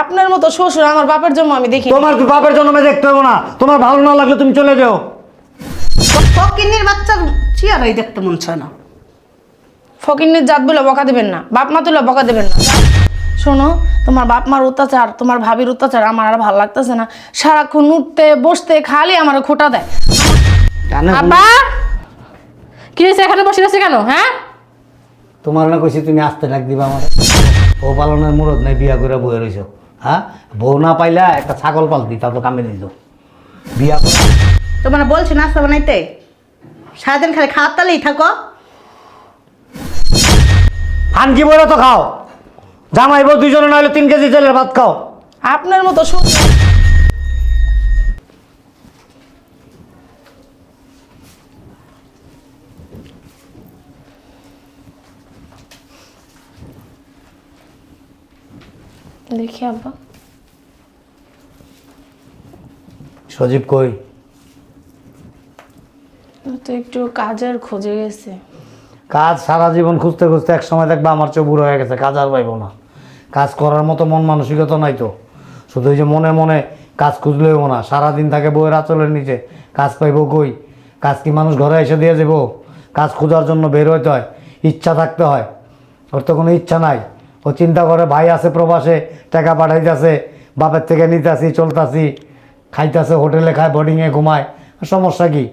আপনার মতো শ্বশুর আমার বাপের জন্য আমি দেখি তোমার বাপের জন্মে দেখতে হবে না? তোমার ভালো না লাগলে তুমি চলে যাও। ফকিনের বাচ্চার চেয়ারাই দেখতে মন চায় না। ফকিনের জাত বলে বকা দেবেন না বাপ মা তুলে বকা দেবেন না। শোনো তোমার বাপ মার অত্যাচার তোমার ভাবির অত্যাচার আমার আর ভালো লাগতেছে না। সারাক্ষণ উঠতে বসতে খালি আমার খোটা দেয়। আব্বা! কি হয়েছে? এখানে বসে গেছে কেন? হ্যাঁ? তোমার না কইছি তুমি আসতে ডাক দিবা আমার। বউ পালনের মুরত নাই বিয়া করে বয়ে রইছ। হ্যাঁ? বউ না পাইলে একটা ছাগল পাল দিতা তো কামে দিত। বিয়া তো মানে বলছি নাস্তা বানাইতে? সারাদিন খালি খাওয়ার তালেই থাকো। হানকি বলো তো খাও। জামাই বউ দুজনে নাহলে তিন কেজি তেলের ভাত খাও। আপনার মতো শ্বশুর দেখি আব্বা। সজীব কই? ও তো একটু কাজের খোঁজে গেছে। কাজ সারা জীবন খুঁজতে খুঁজতে এক সময় দেখবা আমার চোখ বুড়ো হয়ে গেছে কাজ আর পাইবো না। কাজ করার মতো মন মানসিকতা নাই তো। শুধু ওই যে মনে মনে কাজ খুঁজলেও না। সারাদিন থাকে বইয়ের আঁচলের নিচে কাজ পাইবো কই? কাজ কি মানুষ ঘরে এসে দিয়ে যাব কাজ খোঁজার জন্য বের হইতে হয় ইচ্ছা থাকতে হয়। ওর তো কোনো ইচ্ছা নাই। ও চিন্তা করে ভাই আছে প্রবাসে টাকা পাঠাইতেছে বাপের থেকে নিতেছি চলতাছি খাইতেছে হোটেলে খায় বোর্ডিংয়ে ঘুমায় সমস্যা কি?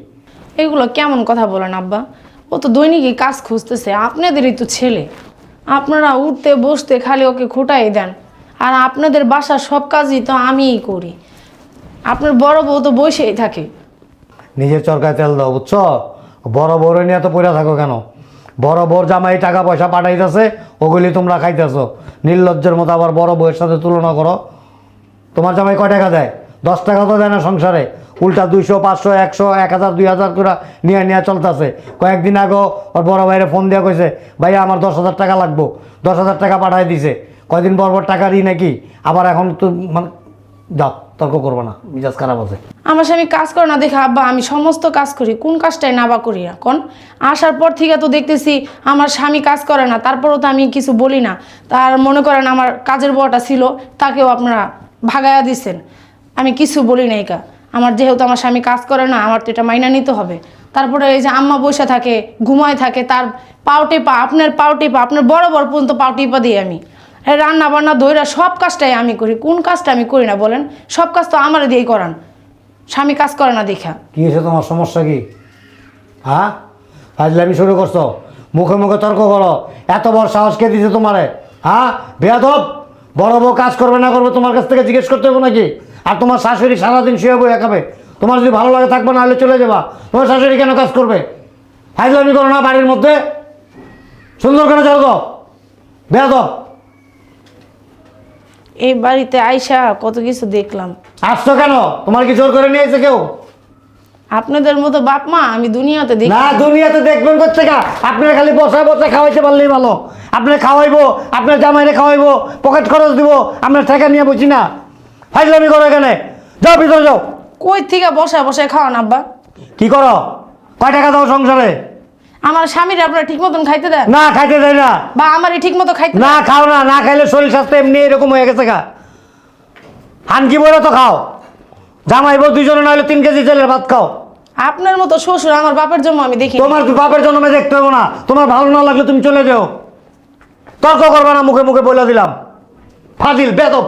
এগুলো কেমন কথা বলেন আব্বা? ও তো দৈনিকই কাজ খুঁজতেছে আপনাদেরই তো ছেলে। আপনারা উঠতে বসতে খালি ওকে খোটাই দেন আর আপনাদের বাসার সব কাজই তো আমিই করি। আপনার বড় বউ তো বসেই থাকে। নিজের চরকায় তেল দাও বুঝছ? বড় বড় নিয়ে তো পড়ে থাকো কেন? বড় বড় জামাই টাকা পয়সা পাঠাইতেছে ওগুলি তোমরা খাইতেছো। নির্লজ্জের মতো আবার বড় বউয়ের সাথে তুলনা করো। তোমার জামাই কয় টাকা দেয়? দশ টাকা তো দেয় না সংসারে। উল্টা দুইশো, পাঁচশো, একশো, এক হাজার, দুই হাজার করে নিয়ে নিয়ে চলতেছে। কয়েকদিন আগেও ওর বড় ভাইরে ফোন দিয়ে কইছে, ভাইয়া, আমার দশ হাজার টাকা লাগবো। দশ হাজার টাকা পাঠাই দিছে। কয়দিন পর পর টাকা দিই নাকি? আবার এখন তো মানে যাও তর্ক করব না, মিজাজ খারাপ আছে। আমার স্বামী কাজ করে না দেখে, আব্বা, আমি সমস্ত কাজ করি, কোন কাজটাই না বা করি না কোন, আসার পর থেকে তো দেখতেছি আমার স্বামী কাজ করে না, তারপরও তো আমি কিছু বলি না। তার মনে করেন আমার কাজের বউটা ছিল, তাকেও আপনারা ভাগায়া দিচ্ছেন আমি কিছু বলি নাই কা। আমার যেহেতু আমার স্বামী কাজ করে না, আমার তো এটা মাইনা নিতে হবে। তারপরে এই যে আম্মা বসে থাকে, ঘুমায় থাকে, তার পাউটে পা আপনার পাউটে পা আপনার বড় বড় পর্যন্ত পাউটি পা দিই আমি। এই রান্না বান্না দইরা সব কাজটাই আমি করি। কোন কাজটা আমি করি না বলেন? সব কাজ তো আমার দিয়েই করান। স্বামী কাজ করে না দেখা। কি হয়েছে তোমার? সমস্যা কি? হ্যাঁ? ফাজলামি শুরু করছ? মুখে মুখে তর্ক করো। এত বড় সাহস কে দিছে তোমারে? হ্যাঁ? বেয়াদব! বড় বউ কাজ করবে না করবে তোমার কাছ থেকে জিজ্ঞেস করতে হবে নাকি? আর তোমার শাশুড়ি সারাদিন শুয়ে বই একাবে তোমার যদি ভালো লাগে থাকবে না হলে চলে যাবা। তোমার শাশুড়ি কেন কাজ করবে? ফাজলামি করো না বাড়ির মধ্যে। সুন্দর করে চলো তো বেয়াদব! এই বাড়িতে আইসা কত কিছু দেখলাম। আসছো কেন? তোমার কি জোর করে নিয়ে এসে কেউ? আপনাদের মতো বাপ মা আমি দুনিয়াতে দেখি না দুনিয়াতে দেখবেন করছে কা আপনার খালি বসা বসা খাওয়াইতে পারলেই ভালো। আপনি খাওয়াইবো আপনার জামাইরে খাওয়াইবো পকেট খরচ দিব আপনার টাকা নিয়ে বসি না। ফাইজলামি করো এখানে। যাও ভিতরে যাও। কই থেকে বসে বসে খাওয়ান আব্বা? কি করো? কয় টাকা দাও সংসারে? আমার স্বামীর আপনারা ঠিক মতন খাইতে দেন? না খাইতে দেয় না। বা আমারই ঠিক মতো খাইতে না খাও না না খাইলে শরীর স্বাস্থ্য এমনি এরকম হয়ে গেছে গা। হানকি বলে তো খাও। জামাইবো দুজনে নাহলে তিন কেজি তেলের ভাত খাও। আপনার মতো শ্বশুর আমার বাপের জন্য আমি দেখি তোমার বাপের জন্মে দেখতে হবে না? তোমার ভালো না লাগলে তুমি চলে যাও। তর্ক করবে না মুখে মুখে বলে দিলাম। ফাজিল বেদব।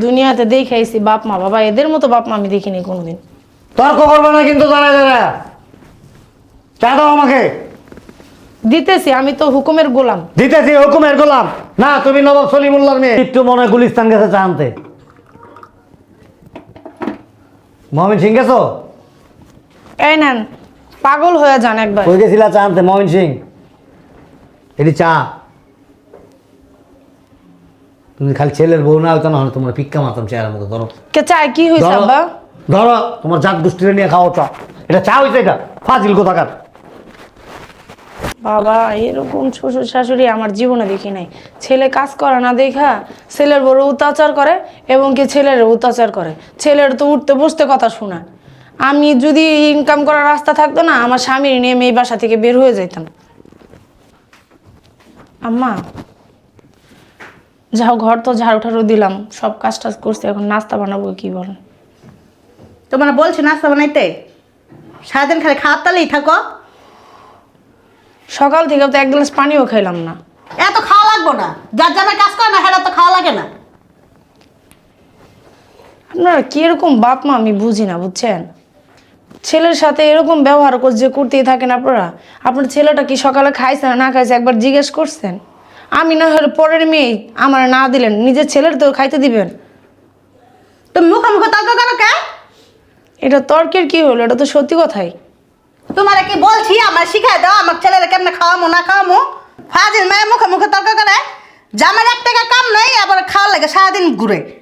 দুনিয়াতে দেখে আইছি বাপ মা বাবা এদের মতো বাপ মা আমি দেখিনি কোনোদিন। তর্ক করবে না কিন্তু জানাই জানা চা দাও আমাকে। দিতেছি আমি তো হুকুমের গোলাম। দিতেছি হুকুমের গোলাম। না তুমি নবাব সলিমুল্লার মেয়ে। একটু মনে গুলিস্তান গেছে মমিন সিং গেছো? এই নেন পাগল হয়ে যান একবার। কই গেছিলা চা আনতে মমিন সিং? এটি চা। তুমি খালি ছেলের বউ না হইতো না তোমার পিক্কা মারতাম চেয়ারের মতো ধরো। কে চাই কি হয়েছে ধরো আব্বা? ধরো তোমার জাত গোষ্ঠীরে নিয়ে খাও চা। এটা চা হইছে এটা ফাজিল কোথাকার? বাবা, এরকম শ্বশুর শাশুড়ি আমার জীবনে দেখি নাই। ছেলে কাজ করে না দেখা, ছেলের বড় অত্যাচার করে এবং কি ছেলের অত্যাচার করে। ছেলের তো উঠতে বসতে কথা শোনায় আমি যদি ইনকাম করার রাস্তা থাকতো না, আমার স্বামীর নিয়ে মেয়ে বাসা থেকে বের হয়ে যেতাম আম্মা, যাও, ঘর তো ঝাড়ু ঠাড়ু দিলাম, সব কাজ টাজ করছি, এখন নাস্তা বানাবো কি বলেন? তোমার বলছি নাস্তা বানাইতে? সারাদিন খালি খাওয়ার তালেই থাকো? সকাল থেকে তো এক গ্লাস পানিও খাইলাম না। এত খাওয়া লাগবো না। যার জামাই কাজ করে না হেরা তো খাওয়া লাগে না। আপনারা কীরকম বাপ মা আমি বুঝি না বুঝছেন? ছেলের সাথে এরকম ব্যবহার কর যে করতেই থাকেন আপনারা আপনার ছেলেটা কি সকালে খাইছে না না খাইছে একবার জিজ্ঞেস করছেন? আমি না হলে পরের মেয়ে আমার না দিলেন নিজের ছেলের তো খাইতে দিবেন। তুমি মুখে মুখে তর্ক করো কে? এটা তর্কের কি হলো? এটা তো সত্যি কথাই। তোমার কি বলছি? আমার শিখাই দাও আমার ছেলেরা কেমনে খাওয়ামো, না খাওয়ামো? ফাজিল মেয়ে মুখে মুখে তর্ক করে। জামার এক টাকা কাম নেই, আবার খাওয়া লাগে সারাদিন ঘুরে।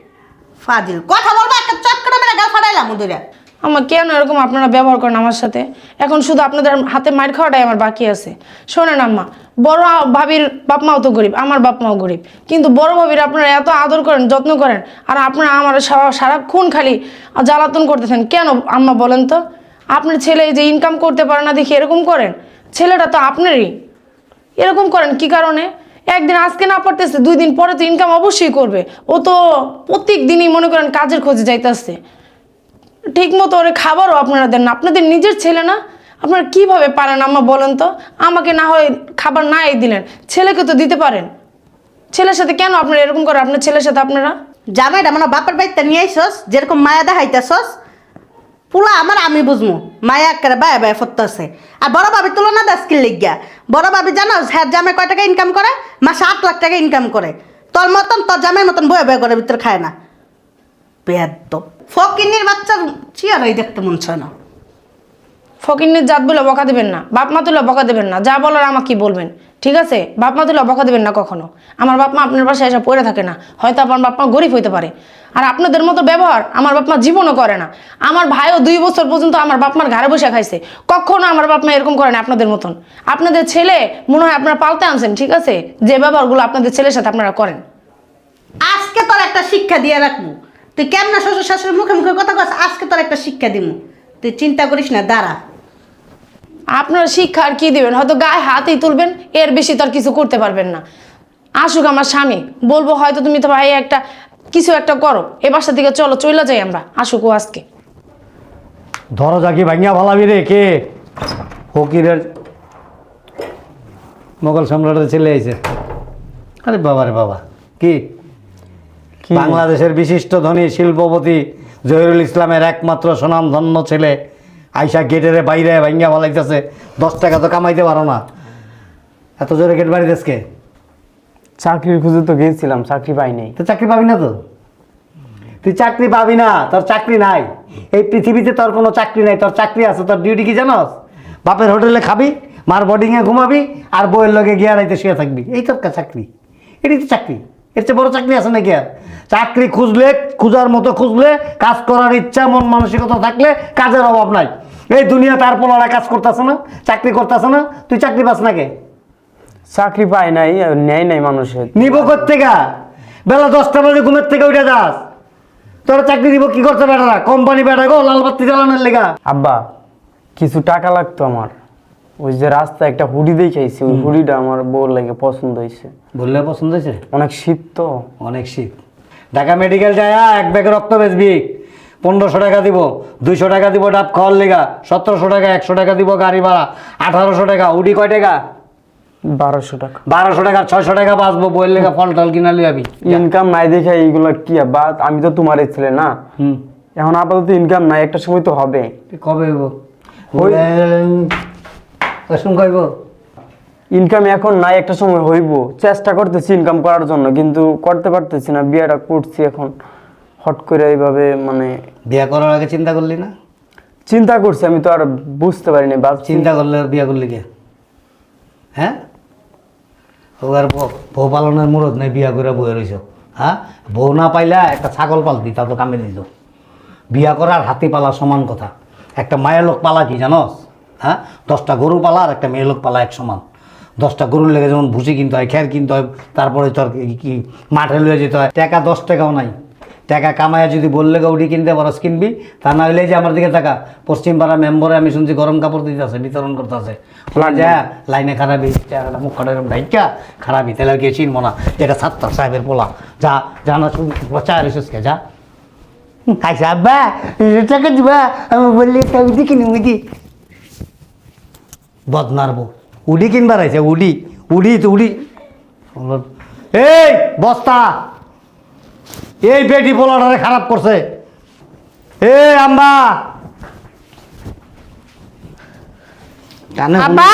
ফাজিল, কথা বলব, একটা চক্কর মেরে গা ফাটাইলাম দূরে আমার কেন এরকম আপনারা ব্যবহার করেন আমার সাথে? এখন শুধু আপনাদের হাতে মার খাওয়াটাই আমার বাকি আছে। শোনেন আম্মা, বড় ভাবির বাপ মাও তো গরিব, আমার বাপ মাও গরিব। কিন্তু বড় ভাবির আপনারা এত আদর করেন, যত্ন করেন, আর আপনারা আমার সারা- সারাক্ষণ খালি জ্বালাতন করতেছেন। কেন আম্মা বলেন তো? আপনার ছেলে যে ইনকাম করতে পারে না দেখি এরকম করেন? ছেলেটা তো আপনারই। এরকম করেন কি কারণে? একদিন আজকে না পারতেছে, দুই দিন পরে তো ইনকাম অবশ্যই করবে। ও তো প্রত্যেক দিনই মনে করেন কাজের খোঁজে যাইতেছে। ঠিক মতো ওরে খাবারও আপনারা দেন না। আপনাদের নিজের ছেলে না? আপনারা কীভাবে পারেন আম্মা বলেন তো? আমাকে না হয় খাবার না নাই দিলেন। ছেলেকে তো দিতে পারেন। ছেলের সাথে কেন আপনারা এরকম করে? আপনার ছেলের সাথে আপনারা? জামাইটা মানে বাপের বাড়িতে নিয়ে আইসস, যেরকম মায়া দেখাইতেছস পুলা আমার আমি বুঝমু। মায়া করে বায়া বায়া ফরতেছে আর বড় ভাবি তুলনা দাস কি লিখিয়া বড় ভাবি জানো হ্যাঁ জামাই কয় টাকা ইনকাম করে? মাসে আট লাখ টাকা ইনকাম করে। তোর মতন, তোর জামের মতন বয়ে বয়ে করে ভিতরে খায় না। বেদ ফকিনির চেয়ার ওই দেখতে মন চায় না। ফকিনের জাত বলে বকা দেবেন না। বাপ মা তুলে বকা দেবেন না। যা বলার আমাকে বলবেন? ঠিক আছে? বাপ মা তুলে বকা দেবেন না কখনো। আমার বাপ মা আপনার পাশে এসে পড়ে থাকে না। হয়তো আপনার বাপ মা গরিব হইতে পারে। আর আপনাদের মতো ব্যবহার আমার বাপ মা জীবনও করে না। আমার ভাইও দুই বছর পর্যন্ত আমার বাপ মার ঘরে বসে খাইছে। কখনো আমার বাপ মা এরকম করে না আপনাদের মতন। আপনাদের ছেলে মনে হয় আপনারা পালতে আনছেন, ঠিক আছে? যে ব্যবহারগুলো আপনাদের ছেলের সাথে আপনারা করেন। আজকে তোর একটা শিক্ষা দিয়ে রাখব। তুই কেমন শ্বশুর শাশুড়ির মুখে মুখে কথা কস, আজকে তোর একটা শিক্ষা দিমু। তুই চিন্তা করিস না, দাঁড়া। আপনারা শিক্ষা আর কি দিবেন? হয়তো গায়ে হাতেই তুলবেন এর বেশি তো আর কিছু করতে পারবেন না। আসুক আমার স্বামী বলব হয়তো তুমি তো ভাই একটা কিছু একটা করো। এ বাসা থেকে চলো চলে যাই আমরা। আসুক ও আজকে। ধরো কি ভাঙিয়া ভালাবি রে? কে? ফকিরের মোগল সম্রাটের ছেলে আইছে। আরে বাবা রে বাবা কি? বাংলাদেশের বিশিষ্ট ধনী শিল্পপতি জহিরুল ইসলামের একমাত্র সুনামধন্য ছেলে আইসা গেটের বাইরে ভাঙ্গা ভালাইতেছে দশ টাকা তো কামাইতে পারো না। এত জোরে গেট বাড়ি দেশকে চাকরির খুঁজে তো গিয়েছিলাম চাকরি পাই নাই। তো চাকরি পাবি না তো? তুই চাকরি পাবি না তোর চাকরি নাই। এই পৃথিবীতে তোর কোনো চাকরি নাই তোর চাকরি আছে তোর ডিউটি কি জানোস? বাপের হোটেলে খাবি মার বোর্ডিংয়ে ঘুমাবি আর বইয়ের লগে গিয়ে রাইতে শুয়ে থাকবি। এই তোর চাকরি? এটাই তো চাকরি। এর চেয়ে বড় চাকরি আছে নাকি আর? চাকরি খুঁজলে খুঁজার মতো খুঁজলে কাজ করার ইচ্ছা মন মানসিকতা থাকলে কাজের অভাব নাই। এই দুনিয়া তার পোলারা কাজ করতেছে না চাকরি করতেছে না। তুই চাকরি পাস নাকি? চাকরি পাই নাই নেয় নাই মানুষের। নিব থেকে বেলা দশটা বাজে ঘুমের থেকে উঠে যাস। তোরা চাকরি দিব কি করতে বেটারা? কোম্পানি বেটা গো লাল বাতি জ্বালানোর লেগা। আব্বা কিছু টাকা লাগতো আমার। ওই যে রাস্তা একটা হুডি দেখাইছি ওই হুডিটা আমার বউর লাগে পছন্দ হয়েছে বললে পছন্দ হয়েছে অনেক শীত তো। অনেক শীত। ঢাকা মেডিকেল যায় এক ব্যাগে রক্ত বেচবি। পনেরোশো টাকা দিব দুইশো টাকা দিব ডাব খাওয়ার লেগা সতেরোশো টাকা একশো টাকা দিব গাড়ি ভাড়া আঠারোশো টাকা উডি কয় টাকা? বারোশো টাকা। বারোশো টাকা ছয়শো টাকা বাঁচবো বইয়ের লেগা ফল টল কিনা লিয়াবি ইনকাম নাই দেখে এইগুলো কি আব্বা আমি তো তোমার ছেলে না। হুম। এখন আপাতত ইনকাম নাই একটা সময় তো হবে। কবে হইব? কসম কইব। ইনকাম এখন নাই একটা সময় হইব। চেষ্টা করতেছি ইনকাম করার জন্য কিন্তু করতে পারতেছি না বিয়েটা করছি এখন। হট করে এইভাবে মানে বিয়া করার আগে চিন্তা করলি না? চিন্তা করছি আমি তো আর বুঝতে পারিনি ভাবছি। চিন্তা করলে আর বিয়া করলি কে? হ্যাঁ? ও আর বউ- বউ পালনের মুরত নেই বিয়া করে বয়ে রইছ। হ্যাঁ? বউ না পাইলা একটা ছাগল পালতি তা তো কামে দিত। বিয়া করার হাতি পালা সমান কথা। একটা মায়ের লোক পালা কি জানস? হ্যাঁ? দশটা গরু পালা আর একটা মেয়ে লোক পালা এক সমান। দশটা গরুর লেগে যেমন ভুসি কিনতে হয় খ্যার কিনতে হয়, তারপরে তোর কি- মাঠে লয়ে যেতে হয়। টাকা দশ টাকাও নাই। টাকা কামায়া যদি বললে উডি কিনতে বরস কিনবি? তা না হইলে যে আমার দিকে টাকা পশ্চিম পাড়া মেম্বরে আমি শুনছি গরম কাপড় দিতে দিতেছে, বিতরণ করতেছে। যা, লাইনে খারাপি মুখ কাটা এরকম ঢাইকা খারাপি তাহলে কি চিনবো না। এটা সাত্তার সাহেবের পোলা। যা জানা চা রিসুসকে যা। খাইছে, আব্বা টাকা দিবা, আমি বললি উডি কিনি উডি বদনার বউ উডি কিনবার আছে উডি। উডি তো উডি। এই বস্তা। এই বেটি পোলাটারে খারাপ করছে। এ আম্বা কানে আব্বা!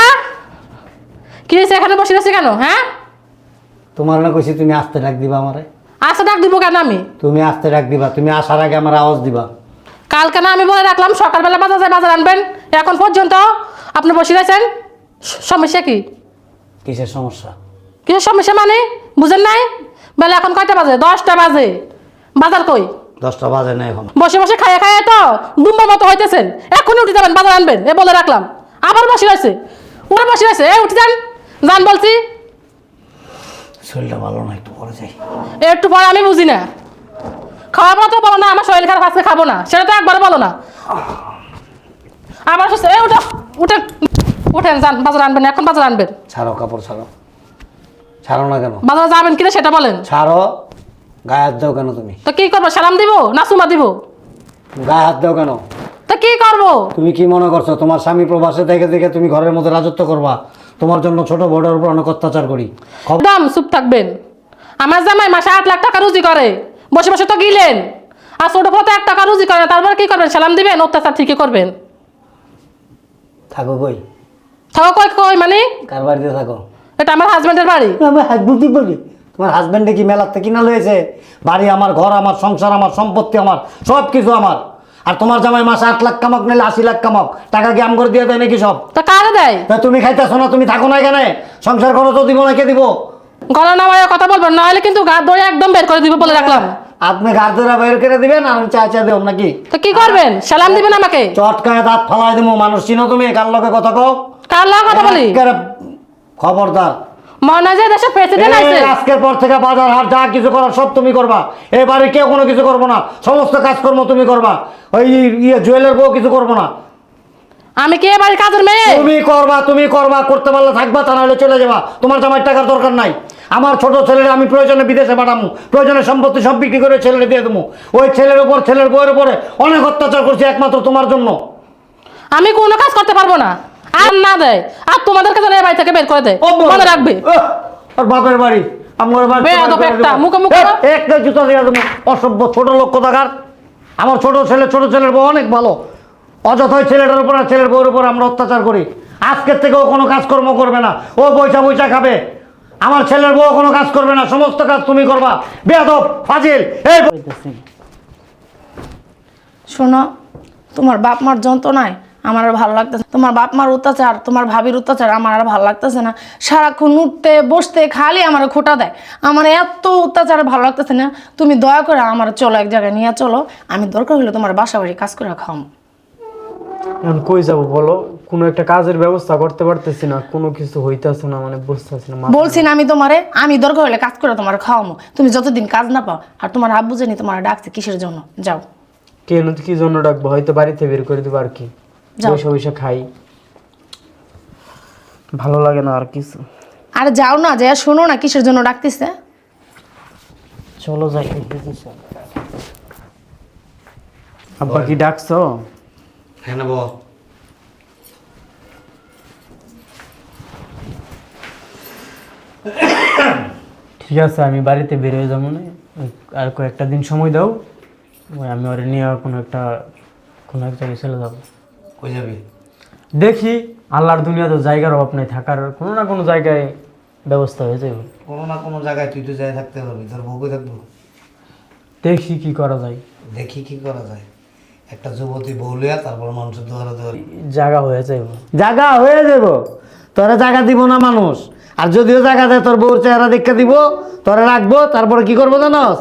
কি হয়েছে এখানে বসে আছি কেন? হ্যাঁ? তোমার না কইছি তুমি আসতে ডাক দিবা আমারে। আসা ডাক দিব কেন আমি? তুমি আসতে ডাক দিবা। তুমি আসার আগে আমার আওয়াজ দিবা। কালকে না আমি বলে রাখলাম সকালবেলা বাজার বাজার আনবেন। এখন পর্যন্ত আপনি বসে রয়েছেন সমস্যা কি? কিসের সমস্যা? কিছু সমস্যা মানে? বুঝেন নাই? বেলা এখন কয়টা বাজে? দশটা বাজে। বাজার কই? দশটা বাজে না এখন। বসে বসে খাইয়ে খাইয়ে তো দুম্বার মতো হইতেছেন। এখনই উঠে যাবেন বাজার আনবেন। এ বলে রাখলাম। আবার বসে রয়েছে। ওরা বসে রয়েছে। এ উঠে যান। যান বলছি। শরীরটা ভালো না একটু পরে যাই। একটু পরে আমি বুঝি না। খাওয়াবো তো বলো না আমার শরীর খারাপ আজকে খাব না। সেটা তো একবার বলো না। আবার সুস্থ এ উঠো উঠেন উঠেন যান বাজার আনবেন এখন বাজার আনবেন। ছাড়ো কাপড় ছাড়ো। ছাড়ো না কেন? বাজারে যাবেন কিনা সেটা বলেন। ছাড়ো গায়ে হাত দাও কেন তুমি? তো কি করব সালাম দিব না সুমা দিব? গায়ে হাত দাও কেন? তো কি করব? তুমি কি মনে করছ তোমার স্বামী প্রবাসে থেকে থেকে তুমি ঘরের মধ্যে রাজত্ব করবা? তোমার জন্য ছোট বড়ের উপর অনেক অত্যাচার করি। একদম চুপ থাকবেন। আমার জামাই মাসে আট লাখ টাকা রুজি করে। বসে বসে তো গিলেন। আর ছোট ফটো এক টাকা রুজি করে তারপরে কি করবেন? সালাম দিবেন অত্যাচার ঠিকই করবেন। থাকো কই থাকো কই কই মানে? কার বাড়িতে থাকো। এটা আমার হাজবেন্ডের বাড়ি আমার হাজবেন্ড বলি? তোমার হাজবেন্ডে কি মেলাতে কিনা লয়েছে বাড়ি আমার ঘর আমার সংসার আমার সম্পত্তি আমার সব কিছু আমার আর তোমার জামাই মাসে আট লাখ কামক নিলে আশি লাখ কামাক? টাকা কি আম করে দিয়ে দেয় নাকি সব তা কারে দেয় তা তুমি খাইতেছো না তুমি থাকো না এখানে সংসার খরচও দিব না কে দিব? গলা নামায় কথা বলবেন নাহলে কিন্তু গা দড়ে একদম বের করে দিব বলে রাখলাম। আপনি গার্জেরা বের করে দিবেন আর আমি চা চা দেব নাকি? তো কি করবেন? সালাম দিবেন আমাকে? চটকায় দাঁত ফালাই দেবো মানুষ চিনো তুমি কার লোকে কথা কও? কার লাগে কথা বলি? খবরদার। মনে হয় যে দেশের প্রেসিডেন্ট আছে আজকের পর থেকে বাজার হাট যা কিছু করার সব তুমি করবা। এবারে কেউ কোনো কিছু করব না সমস্ত কাজকর্ম তুমি করবা। ওই ইয়ে জুয়েলের বউ কিছু করব না। আমি কি এবার কাজের মেয়ে? তুমি করবা তুমি করবা করতে পারলে থাকবা তা নাহলে চলে যাবা। তোমার জামাই টাকার দরকার নাই। আমার ছোট ছেলের আমি প্রয়োজনে বিদেশে পাঠামু প্রয়োজনে সম্পত্তি সব বিক্রি করে ছেলের দিয়ে দেবো। ওই ছেলের উপর ছেলের বউয়ের উপরে অনেক অত্যাচার করছি একমাত্র তোমার জন্য। আমি কোনো কাজ করতে পারব না। আর না দেয়। আর তোমাদেরকে যেন এ বাড়ি থেকে বের করে দেয়। মনে রাখবে। ওর বাপের বাড়ি। আমার বাড়ি মুখে মুখে। একটা জুতা দিয়ে দেবো। অসভ্য ছোট লোক কোথাকার। আমার ছোট ছেলে ছোট ছেলের বউ অনেক ভালো। অযথাই ছেলেটার উপর আর ছেলের বউর উপর আমরা অত্যাচার করি। আজকের থেকে ও কোনো কাজকর্ম করবে না। ও বইচা বইচা খাবে। আমার ছেলের বউ কোনো কাজ করবে না। সমস্ত কাজ তুমি করবা। বেয়াদব, ফাজিল, এই শোনো, তোমার বাপ মার যন্ত্রণায় আমার আর ভালো লাগতেছে। তোমার বাপ মার অত্যাচার, তোমার ভাবির অত্যাচার আমার আর ভালো লাগতেছে না। সারাক্ষণ উঠতে, বসতে, খালি আমার খোটা দেয়। আমার এত অত্যাচার ভালো লাগতেছে না। তুমি দয়া করে আমার চলো এক জায়গায় নিয়ে চলো। আমি দরকার হলে তোমার বাসা বাড়ি কাজ করে খাও এখন কই যাব বলো? কোনো একটা কাজের ব্যবস্থা করতে পারতেছি না কোনো কিছু হইতাছে না মানে বুঝতেছি না বলছি না আমি তোমারে আমি দরকার হলে কাজ করে তোমার খাওয়ামো। তুমি যতদিন কাজ না পাও আর তোমার আব্বু জানি তোমার ডাকছে কিসের জন্য যাও। কেন কি জন্য ডাকবো? হয়তো বাড়িতে বের করে দেবো আর কি। যাও। বসে বসে খাই। ভালো লাগে না আর কিছু। আর যাও না যে শোনো না কিসের জন্য ডাকতেছে। চলো যাই। আব্বা কি ডাকছো? হ্যাঁ নেব। ঠিক আছে আমি বাড়িতে বের হয়ে যাব না। আর কয়েকটা দিন সময় দাও আমি ওরে নিয়ে কোনো একটা কোনো এক জায়গায় চলে যাব। কই যাবি? দেখি আল্লাহর দুনিয়া তো জায়গার অভাব নেই থাকার কোনো না কোনো জায়গায় ব্যবস্থা হয়ে যাবে। কোনো না কোনো জায়গায় তুই তো যাই থাকতে পারবি তোর বউকে থাকব দেখি কি করা যায়। দেখি কি করা যায়। একটা যুবতী বউলিয়া তারপর মানুষের দোয়ারে দোয়ারে জায়গা হয়ে যাবে জায়গা হয়ে যাব। তোরা জায়গা দিব না মানুষ। আর যদিও জায়গা দেয়, তোর বউর চেহারা দেখে দিব, তোরা রাখব, তারপরে কি করব জানস?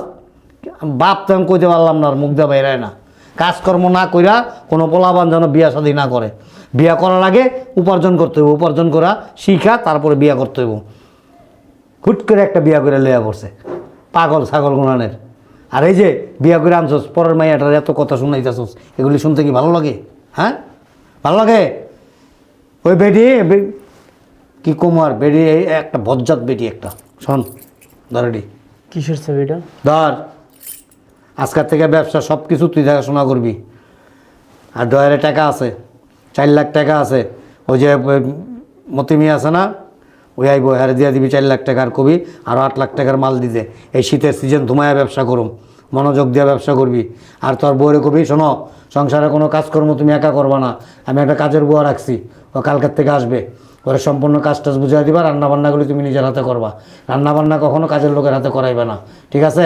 বাপ তো আমি কইতে পারলাম না, আর মুখ দিয়ে বাইরায় না। কাজকর্ম না কইরা কোনো পোলাবান যেন বিয়া শাদি না করে। বিয়া করার আগে উপার্জন করতে হইব। উপার্জন করা শিখা, তারপরে বিয়া করতে হইব। হুট করে একটা বিয়া করে লেয়া পড়ছে। পাগল ছাগল গুণানের। আর এই যে বিয়া করে আনছস পরের মাইয়াটার এত কথা শুনাইতেছস এগুলি শুনতে কি ভালো লাগে? হ্যাঁ? ভালো লাগে? ওই বেটি বে- কি কুমার বেটি এই একটা বজ্জাত বেটি একটা। শোন ধরেডি কিসের ছবিটা ধর আজকের থেকে ব্যবসা সব কিছু তুই দেখাশোনা করবি। আর ডয়ারে টাকা আছে চার লাখ টাকা আছে। ওই যে মতিমি আছে না? ওই আইব হারে দিয়ে দিবি চার লাখ টাকার কবি আরও আট লাখ টাকার মাল দিতে। এই শীতের সিজন ধুমায়া ব্যবসা করুম। মনোযোগ দিয়ে ব্যবসা করবি। আর তোর বউরে কবি, শোনো, সংসারে কোনো কাজকর্ম তুমি একা করবা না। আমি একটা কাজের বুয়া রাখছি, ও কালকের থেকে আসবে। ওরা সম্পূর্ণ কাজ টাজ বুঝিয়ে দিবা, রান্নাবান্নাগুলি তুমি নিজের হাতে করবা। রান্নাবান্না কখনো কাজের লোকের হাতে করাইবে না, ঠিক আছে?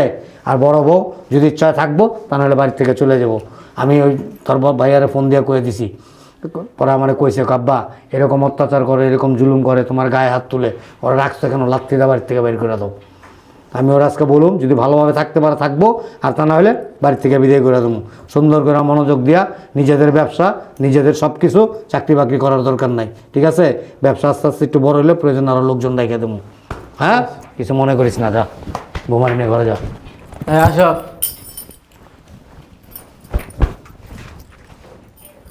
আর বড় বউ, যদি ইচ্ছা থাকব তাহলে বাড়ি থেকে চলে যাব। আমি ওই তোর ভাইয়ারে ফোন দিয়ে কয়ে দিছি। পরে আমার কইছে, কাব্বা, এরকম অত্যাচার করে, এরকম জুলুম করে, তোমার গায়ে হাত তুলে, ওরা রাখছে কেন? লাত্তি দা বাড়ি থেকে বের করে দাও। আমি ওর আজকে বলুম, যদি ভালোভাবে থাকতে পারে, থাকব। আর তা না হলে বাড়ি থেকে বিদায় করে দেবো। সুন্দর করে মনোযোগ দিয়া নিজেদের ব্যবসা, নিজেদের সব কিছু চাকরি বাকরি করার দরকার নাই। ঠিক আছে? ব্যবসা আস্তে আস্তে একটু বড় হলে প্রয়োজন আরও লোকজন দেখে দেবো। হ্যাঁ? কিছু মনে করিস না, যা। বোমারি নিয়ে ঘরে যা। হ্যাঁ আসো।